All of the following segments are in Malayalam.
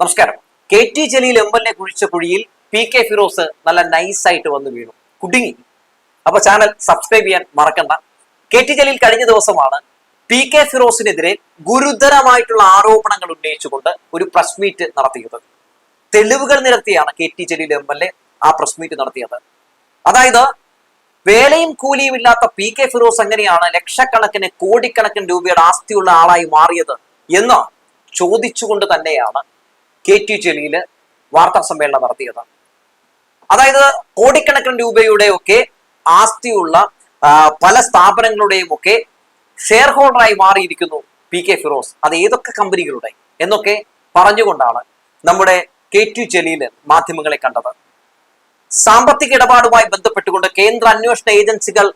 നമസ്കാരം. K T Jaleel M L A കുഴിച്ച കുഴിയിൽ പി കെ ഫിറോസ് നല്ല നൈസായിട്ട് വന്ന് വീണു. കുടുങ്ങി. അപ്പൊ ചാനൽ സബ്സ്ക്രൈബ് ചെയ്യാൻ മറക്കണ്ട. കെ ടി ജലീൽ കഴിഞ്ഞ ദിവസമാണ് പി കെ ഫിറോസിനെതിരെ ഗുരുതരമായിട്ടുള്ള ആരോപണങ്ങൾ ഉന്നയിച്ചുകൊണ്ട് ഒരു പ്രസ് മീറ്റ് നടത്തിയത്. തെളിവുകൾ നിരത്തിയാണ് K T Jaleel M L A ആ പ്രസ് മീറ്റ് നടത്തിയത്. അതായത് വേലയും കൂലിയും ഇല്ലാത്ത പി കെ ഫിറോസ് എങ്ങനെയാണ് ലക്ഷക്കണക്കിന് കോടിക്കണക്കിന് രൂപയുടെ ആസ്തിയുള്ള ആളായി മാറിയത് എന്ന് ചോദിച്ചുകൊണ്ട് തന്നെയാണ് കെ ടി ജലീൽ വാർത്താ സമ്മേളനം നടത്തിയത് അതായത് കോടിക്കണക്കിന് രൂപയുടെ ഒക്കെ ആസ്തിയുള്ള പല സ്ഥാപനങ്ങളുടെയും ഒക്കെ ഷെയർ ഹോൾഡറായി മാറിയിരിക്കുന്നു പി കെ ഫിറോസ്. അത് ഏതൊക്കെ കമ്പനികളുടെ എന്നൊക്കെ പറഞ്ഞുകൊണ്ടാണ് നമ്മുടെ കെ ടി ജലീൽ മാധ്യമങ്ങളെ കണ്ടത്. സാമ്പത്തിക ഇടപാടുമായി ബന്ധപ്പെട്ടുകൊണ്ട് കേന്ദ്ര അന്വേഷണ ഏജൻസികൾ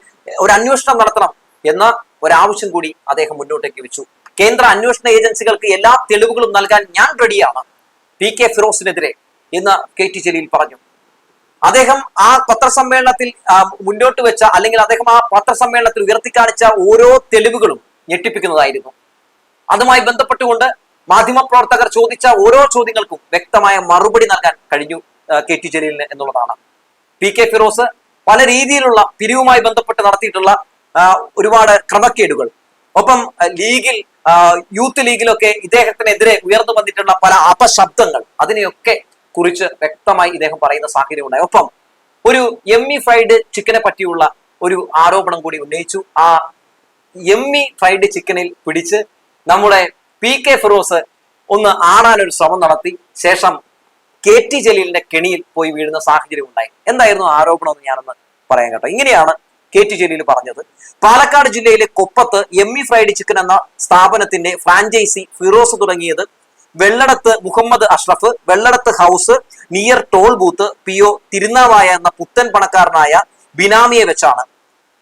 ഒരു അന്വേഷണം നടത്തണം എന്ന ഒരാവശ്യം കൂടി അദ്ദേഹം മുന്നോട്ടേക്ക് വെച്ചു. കേന്ദ്ര അന്വേഷണ ഏജൻസികൾക്ക് എല്ലാ തെളിവുകളും നൽകാൻ ഞാൻ റെഡിയാണ്. പി കെ ഫിറോസിനെതിരെ എന്ന് കെ ടി ജലീൽ പറഞ്ഞു. അദ്ദേഹം ആ പത്രസമ്മേളനത്തിൽ മുന്നോട്ട് വെച്ച അല്ലെങ്കിൽ അദ്ദേഹം ആ പത്രസമ്മേളനത്തിൽ ഉയർത്തിക്കാണിച്ച ഓരോ തെളിവുകളും ഞെട്ടിപ്പിക്കുന്നതായിരുന്നു. അതുമായി ബന്ധപ്പെട്ടുകൊണ്ട് മാധ്യമപ്രവർത്തകർ ചോദിച്ച ഓരോ ചോദ്യങ്ങൾക്കും വ്യക്തമായ മറുപടി നൽകാൻ കഴിഞ്ഞു കെ ടി ജലീലിന് എന്നുള്ളതാണ്. പി കെ ഫിറോസ് പല രീതിയിലുള്ള പിരിവുമായി ബന്ധപ്പെട്ട് നടത്തിയിട്ടുള്ള ഒരുപാട് ക്രമക്കേടുകൾ. ഒപ്പം ലീഗിൽ യൂത്ത് ലീഗിലൊക്കെ ഇദ്ദേഹത്തിനെതിരെ ഉയർന്നു വന്നിട്ടുള്ള പല അപശബ്ദങ്ങൾ അതിനെയൊക്കെ കുറിച്ച് വ്യക്തമായി ഇദ്ദേഹം പറയുന്ന സാഹചര്യം ഉണ്ടായി ഒപ്പം ഒരു എമ്മി ഫ്രൈഡ് ചിക്കനെ പറ്റിയുള്ള ഒരു ആരോപണം കൂടി ഉന്നയിച്ചു. ആ എമ്മി ഫ്രൈഡ് ചിക്കനിൽ പിടിച്ച് നമ്മുടെ പി കെ ഫിറോസ് ഒന്ന് ആടാനൊരു ശ്രമം നടത്തി. ശേഷം കെ ടി ജലീലിന്റെ കെണിയിൽ പോയി വീഴുന്ന സാഹചര്യം ഉണ്ടായി എന്തായിരുന്നു ആരോപണം എന്ന് ഞാനൊന്ന് പറയാൻ കേട്ടോ. ഇങ്ങനെയാണ് കെ ടി ജലീൽ പറഞ്ഞത്. പാലക്കാട് ജില്ലയിലെ കൊപ്പത്ത് എം ഇ ഫ്രൈഡ് ചിക്കൻ എന്ന സ്ഥാപനത്തിന്റെ ഫ്രാഞ്ചൈസി ഫിറോസ് തുടങ്ങിയത് Velladath Muhammad Ashraf Velladath house near toll booth P O Thirunavaya എന്ന പുത്തൻ പണക്കാരനായ ബിനാമിയെ വെച്ചാണ്.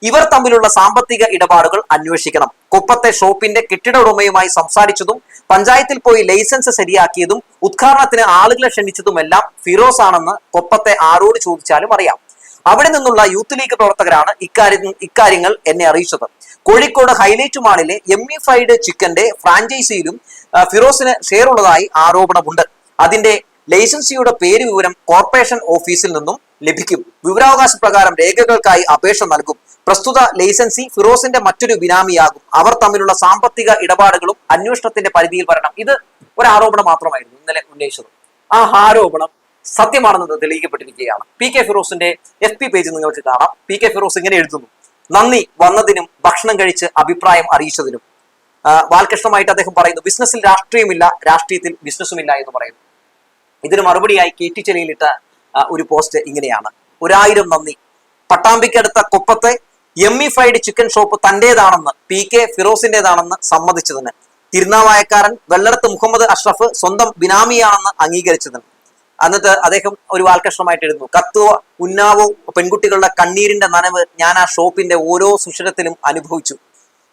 ഇവർ തമ്മിലുള്ള സാമ്പത്തിക ഇടപാടുകൾ അന്വേഷിക്കണം. കൊപ്പത്തെ ഷോപ്പിന്റെ കെട്ടിട ഉടമയുമായി സംസാരിച്ചതും പഞ്ചായത്തിൽ പോയി ലൈസൻസ് ശരിയാക്കിയതും ഉദ്ഘാടനത്തിന് ആളുകളെ ക്ഷണിച്ചതുമെല്ലാം ഫിറോസ് ആണെന്ന് കൊപ്പത്തെ ആരോട് ചോദിച്ചാലും അറിയാം. അവിടെ നിന്നുള്ള യൂത്ത് ലീഗ് പ്രവർത്തകരാണ് ഇക്കാര്യം ഇക്കാര്യങ്ങൾ എന്നെ അറിയിച്ചത്. കോഴിക്കോട് ഹൈലൈറ്റ് മാളിലെ എമ്മി ഫ്രൈഡ് ചിക്കന്റെ ഫ്രാഞ്ചൈസിയിലും ഫിറോസിന് ഷെയർ ഉള്ളതായി ആരോപണമുണ്ട്. അതിന്റെ ലൈസൻസിയുടെ പേര് വിവരം കോർപ്പറേഷൻ ഓഫീസിൽ നിന്നും ലഭിക്കും. വിവരാവകാശ പ്രകാരം രേഖകൾക്കായി അപേക്ഷ നൽകും. പ്രസ്തുത ലൈസൻസി ഫിറോസിന്റെ മറ്റൊരു ബിനാമിയാകും. അവർ തമ്മിലുള്ള സാമ്പത്തിക ഇടപാടുകളും അന്വേഷണത്തിന്റെ പരിധിയിൽ വരണം. ഇത് ഒരു ആരോപണം മാത്രമായിരുന്നു ഇന്നലെ ഉന്നയിച്ചത്. ആ ആരോപണം സത്യമാണെന്നത് തെളിയിക്കപ്പെട്ടിരിക്കുകയാണ്. പി കെ ഫിറോസിന്റെ എഫ് പി പേജ് നിങ്ങൾക്ക് കാണാം. പി കെ ഫിറോസ് ഇങ്ങനെ എഴുതുന്നു. നന്ദി വന്നതിനും ഭക്ഷണം കഴിച്ച് അഭിപ്രായം അറിയിച്ചതിനും. ബാലകൃഷ്ണമായിട്ട് അദ്ദേഹം പറയുന്നു ബിസിനസ്സിൽ രാഷ്ട്രീയമില്ല രാഷ്ട്രീയത്തിൽ ബിസിനസ്സുമില്ല എന്ന് പറയുന്നു. ഇതിന് മറുപടിയായി കെ ടി ചെലിയിലിട്ട ഒരു പോസ്റ്റ് ഇങ്ങനെയാണ്. ഒരായിരം നന്ദി. പട്ടാമ്പിക്കടുത്ത കൊപ്പത്തെ M E fried chicken shop തന്റേതാണെന്ന് P K ഫിറോസിന്റേതാണെന്ന് സമ്മതിച്ചതിന്. തിരുനാവായക്കാരൻ വെള്ളടത്ത് മുഹമ്മദ് അഷ്റഫ് സ്വന്തം ബിനാമിയാണെന്ന് അംഗീകരിച്ചതിന്. എന്നിട്ട് അദ്ദേഹം ഒരു വാൽകഷ്ണമായിട്ട് എഴുതുന്നു. കത്തുവ ഉന്നാവോ പെൺകുട്ടികളുടെ കണ്ണീരിന്റെ നനവ് ഞാൻ ആ ഷോപ്പിന്റെ ഓരോ സുഷിരത്തിലും അനുഭവിച്ചു.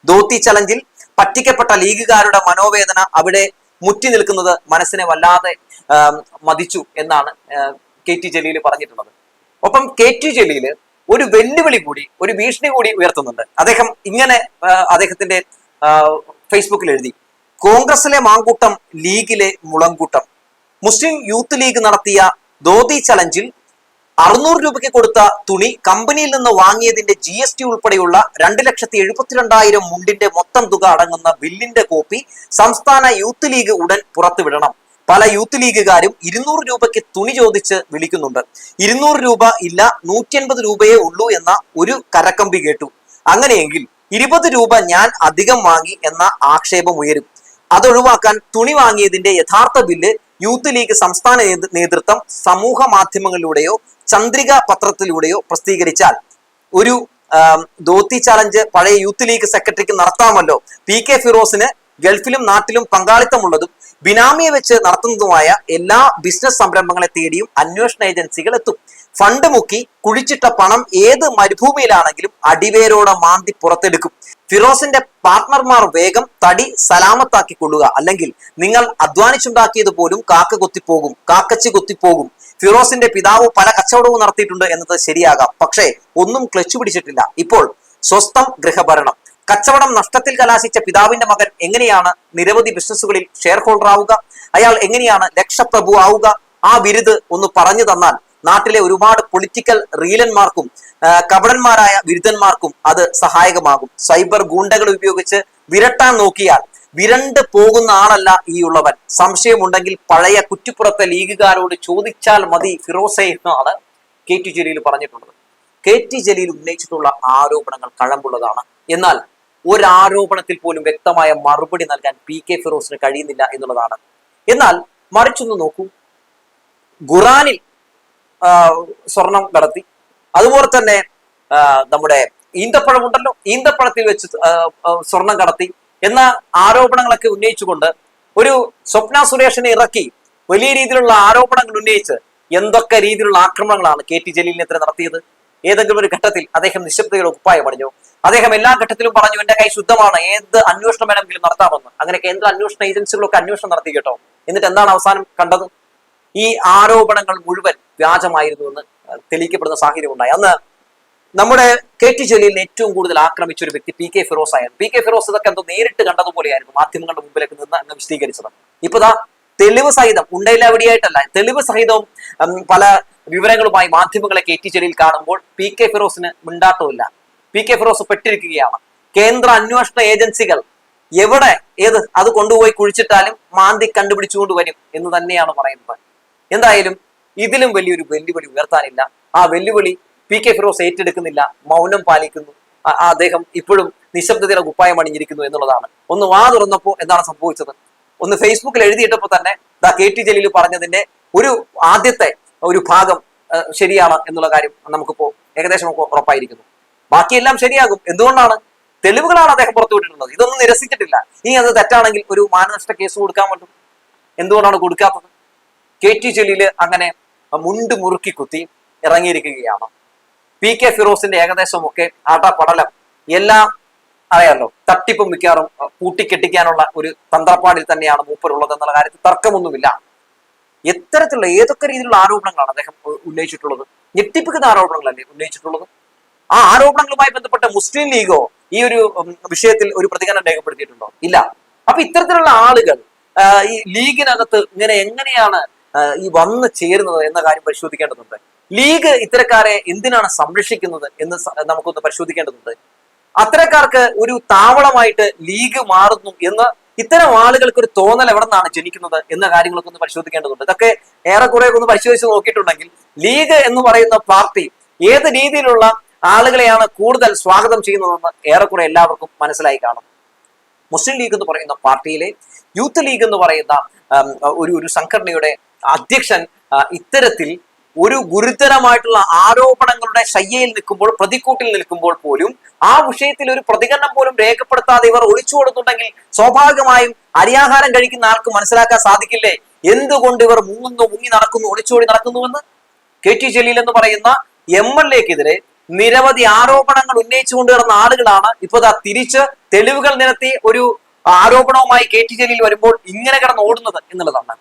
ധോത്തി ചലഞ്ചിൽ പറ്റിക്കപ്പെട്ട ലീഗുകാരുടെ മനോവേദന അവിടെ മുറ്റി നിൽക്കുന്നത് മനസ്സിനെ വല്ലാതെ മതിച്ചു എന്നാണ് കെ ടി ജലീൽ പറഞ്ഞിട്ടുള്ളത്. ഒപ്പം കെ ടി ജലീൽ ഒരു വെല്ലുവിളി കൂടി ഒരു ഭീഷണി കൂടി ഉയർത്തുന്നുണ്ട്. അദ്ദേഹം ഇങ്ങനെ അദ്ദേഹത്തിന്റെ ഫേസ്ബുക്കിൽ എഴുതി. കോൺഗ്രസിലെ മാങ്കൂട്ടം ലീഗിലെ മുളങ്കൂട്ടം. മുസ്ലിം യൂത്ത് ലീഗ് നടത്തിയ ധോതി ചലഞ്ചിൽ അറുന്നൂറ് രൂപയ്ക്ക് കൊടുത്ത തുണി കമ്പനിയിൽ നിന്ന് വാങ്ങിയതിന്റെ ജി എസ് ടി ഉൾപ്പെടെയുള്ള രണ്ട് ലക്ഷത്തി എഴുപത്തിരണ്ടായിരം മുണ്ടിന്റെ മൊത്തം തുക അടങ്ങുന്ന ബില്ലിന്റെ കോപ്പി സംസ്ഥാന യൂത്ത് ലീഗ് ഉടൻ പുറത്തുവിടണം. പല യൂത്ത് ലീഗുകാരും ഇരുന്നൂറ് രൂപയ്ക്ക് തുണി ചോദിച്ച് വിളിക്കുന്നുണ്ട്. ഇരുന്നൂറ് രൂപ ഇല്ല നൂറ്റി അൻപത് രൂപയേ ഉള്ളൂ എന്ന ഒരു കരക്കമ്പി കേട്ടു. അങ്ങനെയെങ്കിൽ ഇരുപത് രൂപ ഞാൻ അധികം വാങ്ങി എന്ന ആക്ഷേപം ഉയരും അതൊഴിവാക്കാൻ തുണി വാങ്ങിയതിന്റെ യഥാർത്ഥ ബില്ല് യൂത്ത് ലീഗ് സംസ്ഥാന നേതൃത്വം സമൂഹ മാധ്യമങ്ങളിലൂടെയോ ചന്ദ്രിക പത്രത്തിലൂടെയോ പ്രസിദ്ധീകരിച്ചാൽ ഒരു ധോത്തി ചാലഞ്ച് പഴയ യൂത്ത് ലീഗ് സെക്രട്ടറിക്ക് നടത്താമല്ലോ. പി കെ ഫിറോസിന് ഗൾഫിലും നാട്ടിലും പങ്കാളിത്തമുള്ളതും ബിനാമിയെ വെച്ച് നടത്തുന്നതുമായ എല്ലാ ബിസിനസ് സംരംഭങ്ങളെ തേടിയും അന്വേഷണ ഏജൻസികൾ എത്തും. ഫണ്ട് മുക്കി കുഴിച്ചിട്ട പണം ഏത് മരുഭൂമിയിലാണെങ്കിലും അടിവേരോടെ മാന്തി പുറത്തെടുക്കും. ഫിറോസിന്റെ പാർട്ട്ണർമാർ വേഗം തടി സലാമത്താക്കി കൊള്ളുക. അല്ലെങ്കിൽ നിങ്ങൾ അധ്വാനിച്ചുണ്ടാക്കിയത് പോലും കാക്ക കൊത്തിപ്പോകും കാക്കച്ചി കൊത്തിപ്പോകും. ഫിറോസിന്റെ പിതാവ് പല കച്ചവടവും നടത്തിയിട്ടുണ്ട് എന്നത് ശരിയാകാം. പക്ഷേ ഒന്നും ക്ലച്ച് പിടിച്ചിട്ടില്ല. ഇപ്പോൾ സ്വസ്ഥം ഗൃഹഭരണം. കച്ചവടം നഷ്ടത്തിൽ കലാശിച്ച പിതാവിന്റെ മകൻ എങ്ങനെയാണ് നിരവധി ബിസിനസ്സുകളിൽ ഷെയർ ഹോൾഡർ ആവുക? അയാൾ എങ്ങനെയാണ് ലക്ഷപ്രഭു ആവുക? ആ ബിരുദ് ഒന്ന് പറഞ്ഞു തന്നാൽ നാട്ടിലെ ഒരുപാട് പൊളിറ്റിക്കൽ റീലന്മാർക്കും കപടന്മാരായ ബിരുദന്മാർക്കും അത് സഹായകമാകും. സൈബർ ഗൂണ്ടകൾ ഉപയോഗിച്ച് വിരട്ടാൻ നോക്കിയാൽ വിരണ്ട് പോകുന്ന ആളല്ല ഈ ഉള്ളവൻ. സംശയമുണ്ടെങ്കിൽ പഴയ കുറ്റിപ്പുറത്തെ ലീഗുകാരോട് ചോദിച്ചാൽ മതി ഫിറോസെ എന്നാണ് കെ ടി ജലീൽ പറഞ്ഞിട്ടുള്ളത്. കെ ടി ജലീൽ ഉന്നയിച്ചിട്ടുള്ള ആരോപണങ്ങൾ കഴമ്പുള്ളതാണ്. എന്നാൽ ഒരാരോപണത്തിൽ പോലും വ്യക്തമായ മറുപടി നൽകാൻ പി കെ ഫിറോസിന് കഴിയുന്നില്ല എന്നുള്ളതാണ്. എന്നാൽ മറിച്ചൊന്ന് നോക്കൂ. ഖുറാനിൽ സ്വർണം കടത്തി. അതുപോലെ തന്നെ നമ്മുടെ ഈന്തപ്പഴം ഉണ്ടല്ലോ ഈന്തപ്പഴത്തിൽ വെച്ച് സ്വർണം കടത്തി. എന്ന ആരോപണങ്ങളൊക്കെ ഉന്നയിച്ചുകൊണ്ട് ഒരു സ്വപ്ന സുരേഷിനെ ഇറക്കി. വലിയ രീതിയിലുള്ള ആരോപണങ്ങൾ ഉന്നയിച്ച് എന്തൊക്കെ രീതിയിലുള്ള ആക്രമണങ്ങളാണ് കെ ടി ജലീലിനെതിരെ നടത്തിയത്? ഏതെങ്കിലും ഒരു ഘട്ടത്തിൽ അദ്ദേഹം നിശബ്ദതയുടെ ഉപ്പായം പറഞ്ഞു അദ്ദേഹം എല്ലാ ഘട്ടത്തിലും പറഞ്ഞു എന്റെ കൈ ശുദ്ധമാണ്. ഏത് അന്വേഷണം വേണമെങ്കിലും നടത്താമെന്ന്. അങ്ങനെ കേന്ദ്ര അന്വേഷണ ഏജൻസികളൊക്കെ അന്വേഷണം നടത്തി കേട്ടോ? എന്നിട്ട് എന്താണ് അവസാനം കണ്ടത്? ഈ ആരോപണങ്ങൾ മുഴുവൻ വ്യാജമായിരുന്നു എന്ന് തെളിയിക്കപ്പെടുന്ന സാഹചര്യം ഉണ്ടായി അന്ന് നമ്മുടെ കെ ടി ജലീലിനെ ഏറ്റവും കൂടുതൽ ആക്രമിച്ച ഒരു വ്യക്തി പി കെ ഫിറോസ് ആയിരുന്നു പി കെ ഫിറോസ് ഇതൊക്കെ എന്തോ നേരിട്ട് കണ്ടതുപോലെയായിരുന്നു മാധ്യമങ്ങളുടെ മുമ്പിലേക്ക് നിന്ന് അങ്ങ് വിശദീകരിച്ചത്. ഇപ്പൊ ഇതാ തെളിവ് സഹിതം ഉണ്ടയില്ല എവിടെയായിട്ടല്ല തെളിവ് സഹിതവും പല വിവരങ്ങളുമായി മാധ്യമങ്ങളെ കെ ടി ജലീൽ കാണുമ്പോൾ പി കെ ഫിറോസിന് മിണ്ടാട്ടമില്ല പി കെ ഫിറോസ് പെട്ടിരിക്കുകയാണ്. കേന്ദ്ര അന്വേഷണ ഏജൻസികൾ എവിടെ ഏത് അത് കൊണ്ടുപോയി കുഴിച്ചിട്ടാലും മാന്തി കണ്ടുപിടിച്ചുകൊണ്ട് വരും എന്ന് തന്നെയാണ് പറയുന്നത്. എന്തായാലും ഇതിലും വലിയൊരു വെല്ലുവിളി ഉയർത്താനില്ല. ആ വെല്ലുവിളി പി കെ ഫിറോസ് ഏറ്റെടുക്കുന്നില്ല. മൗനം പാലിക്കുന്നു. അദ്ദേഹം ഇപ്പോഴും നിശബ്ദതയുടെ കുപ്പായം അണിഞ്ഞിരിക്കുന്നു എന്നുള്ളതാണ്. ഒന്ന് വാ തുറന്നപ്പോ എന്താണ് സംഭവിച്ചത്? ഒന്ന് ഫേസ്ബുക്കിൽ എഴുതിയിട്ടപ്പോൾ തന്നെ ദാ കെ ടി ജലീൽ പറഞ്ഞതിന്റെ ഒരു ആദ്യത്തെ ഒരു ഭാഗം ശരിയാണ് എന്നുള്ള കാര്യം നമുക്കിപ്പോ ഏകദേശം ഉറപ്പായിരിക്കുന്നു. ബാക്കിയെല്ലാം ശരിയാകും. എന്തുകൊണ്ടാണ്? തെളിവുകളാണ് അദ്ദേഹം പുറത്തു പുറത്തുവിട്ടിട്ടുള്ളത് ഇതൊന്നും നിരസിച്ചിട്ടില്ല. ഇനി അത് തെറ്റാണെങ്കിൽ ഒരു മാനനഷ്ട കേസ് കൊടുക്കാൻ പറ്റും. എന്തുകൊണ്ടാണ് കൊടുക്കാത്തത്? കെ ടി ജലീൽ അങ്ങനെ മുണ്ട് മുറുക്കി കുത്തി ഇറങ്ങിയിരിക്കുകയാണ്. പി കെ ഫിറോസിന്റെ ഏകദേശമൊക്കെ അടപടലം എല്ലാം അറിയാമല്ലോ തട്ടിപ്പും മിക്കാറും കൂട്ടിക്കെട്ടിക്കാനുള്ള ഒരു തന്ത്രപ്പാടിൽ തന്നെയാണ് മൂപ്പരുള്ളത് എന്നുള്ള കാര്യത്തിൽ തർക്കമൊന്നുമില്ല. എത്തരത്തിലുള്ള ഏതൊക്കെ രീതിയിലുള്ള ആരോപണങ്ങളാണ് അദ്ദേഹം ഉന്നയിച്ചിട്ടുള്ളത്? ഞെട്ടിപ്പിക്കുന്ന ആരോപണങ്ങളല്ലേ ഉന്നയിച്ചിട്ടുള്ളത്? ആ ആരോപണങ്ങളുമായി ബന്ധപ്പെട്ട മുസ്ലിം ലീഗോ ഈ ഒരു വിഷയത്തിൽ ഒരു പ്രതികരണം രേഖപ്പെടുത്തിയിട്ടുണ്ടോ? ഇല്ല. അപ്പൊ ഇത്തരത്തിലുള്ള ആളുകൾ ഈ ലീഗിനകത്ത് ഇങ്ങനെ എങ്ങനെയാണ് ഈ വന്ന് ചേരുന്നത് എന്ന കാര്യം പരിശോധിക്കേണ്ടതുണ്ട്. ലീഗ് ഇത്തരക്കാരെ എന്തിനാണ് സംരക്ഷിക്കുന്നത് എന്ന് നമുക്കൊന്ന് പരിശോധിക്കേണ്ടതുണ്ട്. അത്തരക്കാർക്ക് ഒരു താവളമായിട്ട് ലീഗ് മാറുന്നു എന്ന് ഇത്തരം ആളുകൾക്ക് ഒരു തോന്നൽ എവിടെ നിന്നാണ് ജനിക്കുന്നത് എന്ന കാര്യങ്ങളൊക്കെ ഒന്ന് പരിശോധിക്കേണ്ടതുണ്ട്. ഇതൊക്കെ ഏറെക്കുറെ ഒന്ന് പരിശോധിച്ച് നോക്കിയിട്ടുണ്ടെങ്കിൽ ലീഗ് എന്ന് പറയുന്ന പാർട്ടി ഏത് രീതിയിലുള്ള ആളുകളെയാണ് കൂടുതൽ സ്വാഗതം ചെയ്യുന്നതെന്ന് ഏറെക്കുറെ എല്ലാവർക്കും മനസ്സിലായി കാണും. മുസ്ലിം ലീഗ് എന്ന് പറയുന്ന പാർട്ടിയിലെ യൂത്ത് ലീഗ് എന്ന് പറയുന്ന ഒരു ഒരു സംഘടനയുടെ അധ്യക്ഷൻ ഇത്തരത്തിൽ ഒരു ഗുരുതരമായിട്ടുള്ള ആരോപണങ്ങളുടെ ശയ്യയിൽ നിൽക്കുമ്പോൾ പ്രതിക്കൂട്ടിൽ നിൽക്കുമ്പോൾ പോലും ആ വിഷയത്തിൽ ഒരു പ്രതികരണം പോലും രേഖപ്പെടുത്താതെ ഇവർ ഒളിച്ചു കൊടുത്തുണ്ടെങ്കിൽ സ്വാഭാവികമായും അരിയാഹാരം കഴിക്കുന്ന ആൾക്ക് മനസ്സിലാക്കാൻ സാധിക്കില്ലേ? എന്തുകൊണ്ട് ഇവർ മുങ്ങുന്നു മുങ്ങി നടക്കുന്നു ഒളിച്ചോടി നടക്കുന്നുവെന്ന്? കെ ടി ജലീൽ എന്ന് പറയുന്ന എം എൽ എക്കെതിരെ നിരവധി ആരോപണങ്ങൾ ഉന്നയിച്ചുകൊണ്ട് കിടന്ന ആളുകളാണ് ഇപ്പൊ തിരിച്ച് തെളിവുകൾ നിരത്തി ഒരു ആരോപണവുമായി കെ ടി ജലീൽ വരുമ്പോൾ ഇങ്ങനെ കിടന്ന് ഓടുന്നത് എന്നുള്ളതാണ്.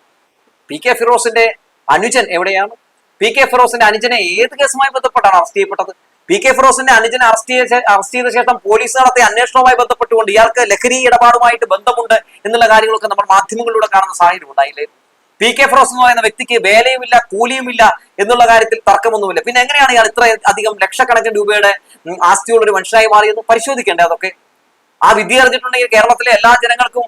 പി കെ ഫിറോസിന്റെ അനുജൻ എവിടെയാണ്? പി കെ ഫിറോസിന്റെ അനുജനെ ഏത് കേസുമായി ബന്ധപ്പെട്ടാണ് അറസ്റ്റ് ചെയ്യപ്പെട്ടത്? പി കെ ഫിറോസിന്റെ അനുജനെ അറസ്റ്റ് ചെയ്ത അറസ്റ്റ് ചെയ്ത ശേഷം പോലീസ് നടത്തിയ അന്വേഷണവുമായി ബന്ധപ്പെട്ടുകൊണ്ട് ഇയാൾക്ക് ലഹരി ഇടപാടുമായിട്ട് ബന്ധമുണ്ട് എന്നുള്ള കാര്യങ്ങളൊക്കെ നമ്മൾ മാധ്യമങ്ങളിലൂടെ കാണുന്ന സാഹചര്യം ഉണ്ടായില്ലേ? പി കെ ഫിറോസ് എന്ന് പറയുന്ന വ്യക്തിക്ക് വേലയുമില്ല കൂലിയുമില്ല എന്നുള്ള കാര്യത്തിൽ തർക്കമൊന്നുമില്ല. പിന്നെ എങ്ങനെയാണ് ഇയാൾ ഇത്ര അധികം ലക്ഷക്കണക്കിന് രൂപയുടെ ആസ്തിയുള്ള ഒരു മനുഷ്യനായി മാറിയെന്ന് പരിശോധിക്കേണ്ടേ അതൊക്കെ? ആ വിദ്യ അറിഞ്ഞിട്ടുണ്ടെങ്കിൽ കേരളത്തിലെ എല്ലാ ജനങ്ങൾക്കും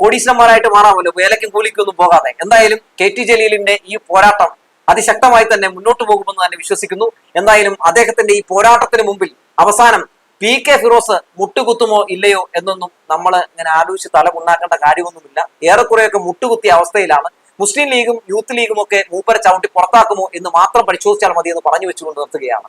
കോടീശ്വരന്മാരായിട്ട് മാറാമല്ലോ. വേലയ്ക്കും കൂലിക്കും ഒന്നും പോകാതെ. എന്തായാലും കെ ടി ജലീലിന്റെ ഈ പോരാട്ടം അതിശക്തമായി തന്നെ മുന്നോട്ട് പോകുമെന്ന് തന്നെ വിശ്വസിക്കുന്നു. എന്തായാലും അദ്ദേഹത്തിന്റെ ഈ പോരാട്ടത്തിന് മുമ്പിൽ അവസാനം പി കെ ഫിറോസ് മുട്ടുകുത്തുമോ ഇല്ലയോ എന്നൊന്നും നമ്മൾ ഇങ്ങനെ ആലോചിച്ച് തല ഉണ്ടാക്കേണ്ട കാര്യമൊന്നുമില്ല. ഏറെക്കുറെയൊക്കെ മുട്ടുകുത്തിയ അവസ്ഥയിലാണ് മുസ്ലിം ലീഗും യൂത്ത് ലീഗും ഒക്കെ മൂപ്പരെ ചവിട്ടി പുറത്താക്കുമോ എന്ന് മാത്രം പരിശോധിച്ചാൽ മതി എന്ന് പറഞ്ഞു വെച്ചുകൊണ്ട് നിർത്തുകയാണ്.